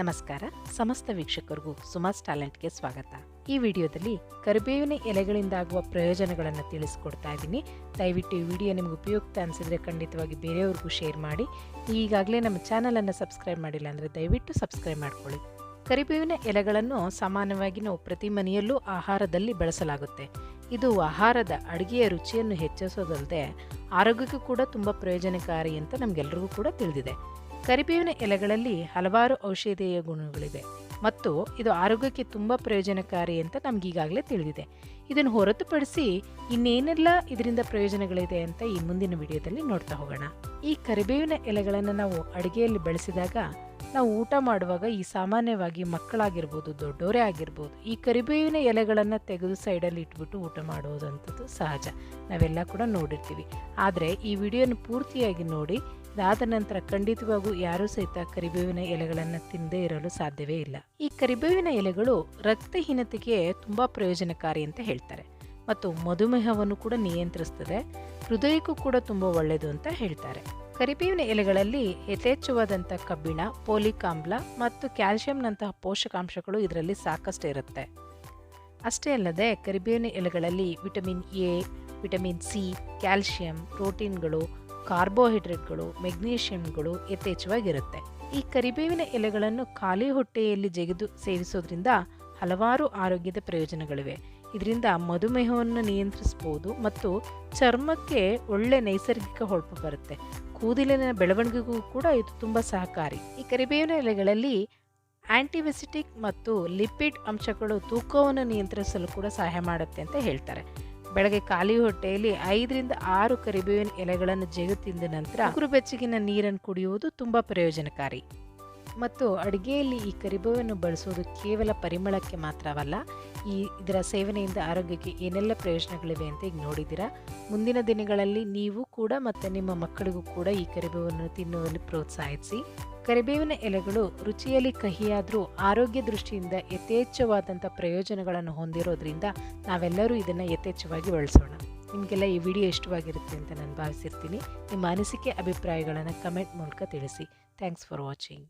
ನಮಸ್ಕಾರ. ಸಮಸ್ತ ವೀಕ್ಷಕರಿಗೂ ಸುಮಾಸ್ ಟ್ಯಾಲೆಂಟ್ಗೆ ಸ್ವಾಗತ. ಈ ವಿಡಿಯೋದಲ್ಲಿ ಕರಿಬೇವಿನ ಎಲೆಗಳಿಂದ ಆಗುವ ಪ್ರಯೋಜನಗಳನ್ನು ತಿಳಿಸ್ಕೊಡ್ತಾ ಇದ್ದೀನಿ. ದಯವಿಟ್ಟು ಈ ವಿಡಿಯೋ ನಿಮ್ಗೆ ಉಪಯುಕ್ತ ಅನಿಸಿದ್ರೆ ಖಂಡಿತವಾಗಿ ಬೇರೆಯವ್ರಿಗೂ ಶೇರ್ ಮಾಡಿ. ಈಗಾಗಲೇ ನಮ್ಮ ಚಾನಲನ್ನು ಸಬ್ಸ್ಕ್ರೈಬ್ ಮಾಡಿಲ್ಲ ಅಂದರೆ ದಯವಿಟ್ಟು ಸಬ್ಸ್ಕ್ರೈಬ್ ಮಾಡ್ಕೊಳ್ಳಿ. ಕರಿಬೇವಿನ ಎಲೆಗಳನ್ನು ಸಾಮಾನ್ಯವಾಗಿ ನಾವು ಪ್ರತಿ ಮನೆಯಲ್ಲೂ ಆಹಾರದಲ್ಲಿ ಬಳಸಲಾಗುತ್ತೆ. ಇದು ಆಹಾರದ ಅಡುಗೆಯ ರುಚಿಯನ್ನು ಹೆಚ್ಚಿಸೋದಲ್ಲದೆ ಆರೋಗ್ಯಕ್ಕೂ ಕೂಡ ತುಂಬ ಪ್ರಯೋಜನಕಾರಿ ಅಂತ ನಮಗೆಲ್ಲರಿಗೂ ಕೂಡ ತಿಳಿದಿದೆ. ಕರಿಬೇವಿನ ಎಲೆಗಳಲ್ಲಿ ಹಲವಾರು ಔಷಧೀಯ ಗುಣಗಳಿವೆ ಮತ್ತು ಇದು ಆರೋಗ್ಯಕ್ಕೆ ತುಂಬ ಪ್ರಯೋಜನಕಾರಿ ಅಂತ ನಮಗೀಗಾಗಲೇ ತಿಳಿದಿದೆ. ಇದನ್ನು ಹೊರತುಪಡಿಸಿ ಇನ್ನೇನೆಲ್ಲ ಇದರಿಂದ ಪ್ರಯೋಜನಗಳಿದೆ ಅಂತ ಈ ಮುಂದಿನ ವಿಡಿಯೋದಲ್ಲಿ ನೋಡ್ತಾ ಹೋಗೋಣ. ಈ ಕರಿಬೇವಿನ ಎಲೆಗಳನ್ನು ನಾವು ಅಡುಗೆಯಲ್ಲಿ ಬಳಸಿದಾಗ ನಾವು ಊಟ ಮಾಡುವಾಗ ಈ ಸಾಮಾನ್ಯವಾಗಿ ಮಕ್ಕಳಾಗಿರ್ಬೋದು ದೊಡ್ಡವರೇ ಆಗಿರ್ಬೋದು, ಈ ಕರಿಬೇವಿನ ಎಲೆಗಳನ್ನು ತೆಗೆದು ಸೈಡಲ್ಲಿ ಇಟ್ಬಿಟ್ಟು ಊಟ ಮಾಡುವುದಂಥದ್ದು ಸಹಜ. ನಾವೆಲ್ಲ ಕೂಡ ನೋಡಿರ್ತೀವಿ. ಆದರೆ ಈ ವಿಡಿಯೋನ ಪೂರ್ತಿಯಾಗಿ ನೋಡಿ ಇದಾದ ನಂತರ ಖಂಡಿತವಾಗೂ ಯಾರೂ ಸಹಿತ ಕರಿಬೇವಿನ ಎಲೆಗಳನ್ನು ತಿನ್ನದೇ ಇರಲು ಸಾಧ್ಯವೇ ಇಲ್ಲ. ಈ ಕರಿಬೇವಿನ ಎಲೆಗಳು ರಕ್ತಹೀನತೆಗೆ ತುಂಬ ಪ್ರಯೋಜನಕಾರಿ ಅಂತ ಹೇಳ್ತಾರೆ. ಮತ್ತು ಮಧುಮೇಹವನ್ನು ಕೂಡ ನಿಯಂತ್ರಿಸ್ತದೆ, ಹೃದಯಕ್ಕೂ ಕೂಡ ತುಂಬ ಒಳ್ಳೆಯದು ಅಂತ ಹೇಳ್ತಾರೆ. ಕರಿಬೇವಿನ ಎಲೆಗಳಲ್ಲಿ ಯಥೇಚ್ಛವಾದಂಥ ಕಬ್ಬಿಣ ಪೋಲಿಕ್ ಮತ್ತು ಕ್ಯಾಲ್ಶಿಯಂನಂತಹ ಪೋಷಕಾಂಶಗಳು ಇದರಲ್ಲಿ ಸಾಕಷ್ಟು ಇರುತ್ತೆ. ಅಷ್ಟೇ ಅಲ್ಲದೆ ಕರಿಬೇವಿನ ಎಲೆಗಳಲ್ಲಿ vitamin A, vitamin C calcium ಪ್ರೋಟೀನ್ಗಳು ಕಾರ್ಬೋಹೈಡ್ರೇಟ್ಗಳು, ಮೆಗ್ನೀಷಿಯಂಗಳು ಯಥೇಚ್ಛವಾಗಿರುತ್ತೆ. ಈ ಕರಿಬೇವಿನ ಎಲೆಗಳನ್ನು ಖಾಲಿ ಹೊಟ್ಟೆಯಲ್ಲಿ ಜಗಿದು ಸೇವಿಸೋದ್ರಿಂದ ಹಲವಾರು ಆರೋಗ್ಯದ ಪ್ರಯೋಜನಗಳಿವೆ. ಇದರಿಂದ ಮಧುಮೇಹವನ್ನು ನಿಯಂತ್ರಿಸಬಹುದು ಮತ್ತು ಚರ್ಮಕ್ಕೆ ಒಳ್ಳೆ ನೈಸರ್ಗಿಕ ಹೊಳಪು ಬರುತ್ತೆ. ಕೂದಲಿನ ಬೆಳವಣಿಗೆಗೂ ಕೂಡ ಇದು ತುಂಬ ಸಹಕಾರಿ. ಈ ಕರಿಬೇವಿನ ಎಲೆಗಳಲ್ಲಿ ಆಂಟಿವೆಸಿಟಿಕ್ ಮತ್ತು ಲಿಪಿಡ್ ಅಂಶಗಳು ತೂಕವನ್ನು ನಿಯಂತ್ರಿಸಲು ಕೂಡ ಸಹಾಯ ಮಾಡುತ್ತೆ ಅಂತ ಹೇಳ್ತಾರೆ. ಬೆಳಗ್ಗೆ ಖಾಲಿ ಹೊಟ್ಟೆಯಲ್ಲಿ ಐದರಿಂದ ಆರು ಕರಿಬೇವಿನ ಎಲೆಗಳನ್ನು ಜೆಗು ತಿಂದ ನಂತರ ಉಗುರು ಬೆಚ್ಚಗಿನ ನೀರನ್ನು ಕುಡಿಯುವುದು ತುಂಬ ಪ್ರಯೋಜನಕಾರಿ. ಮತ್ತು ಅಡುಗೆಯಲ್ಲಿ ಈ ಕರಿಬೇವನ್ನು ಬಳಸೋದು ಕೇವಲ ಪರಿಮಳಕ್ಕೆ ಮಾತ್ರವಲ್ಲ, ಈ ಇದರ ಸೇವನೆಯಿಂದ ಆರೋಗ್ಯಕ್ಕೆ ಏನೆಲ್ಲ ಪ್ರಯೋಜನಗಳಿವೆ ಅಂತ ಈಗ ನೋಡಿದ್ದೀರಾ? ಮುಂದಿನ ದಿನಗಳಲ್ಲಿ ನೀವು ಕೂಡ ಮತ್ತು ನಿಮ್ಮ ಮಕ್ಕಳಿಗೂ ಕೂಡ ಈ ಕರಿಬೇವನ್ನು ತಿನ್ನುವಲ್ಲಿ ಪ್ರೋತ್ಸಾಹಿಸಿ. ಕರಿಬೇವಿನ ಎಲೆಗಳು ರುಚಿಯಲ್ಲಿ ಕಹಿಯಾದರೂ ಆರೋಗ್ಯ ದೃಷ್ಟಿಯಿಂದ ಯಥೇಚ್ಛವಾದಂಥ ಪ್ರಯೋಜನಗಳನ್ನು ಹೊಂದಿರೋದ್ರಿಂದ ನಾವೆಲ್ಲರೂ ಇದನ್ನು ಯಥೇಚ್ಛವಾಗಿ ಬಳಸೋಣ. ನಿಮಗೆಲ್ಲ ಈ ವಿಡಿಯೋ ಇಷ್ಟವಾಗಿರುತ್ತೆ ಅಂತ ನಾನು ಭಾವಿಸಿರ್ತೀನಿ. ನಿಮ್ಮ ಅನಿಸಿಕೆ, ಅಭಿಪ್ರಾಯಗಳನ್ನು ಕಮೆಂಟ್ ಮೂಲಕ ತಿಳಿಸಿ. Thanks for watching.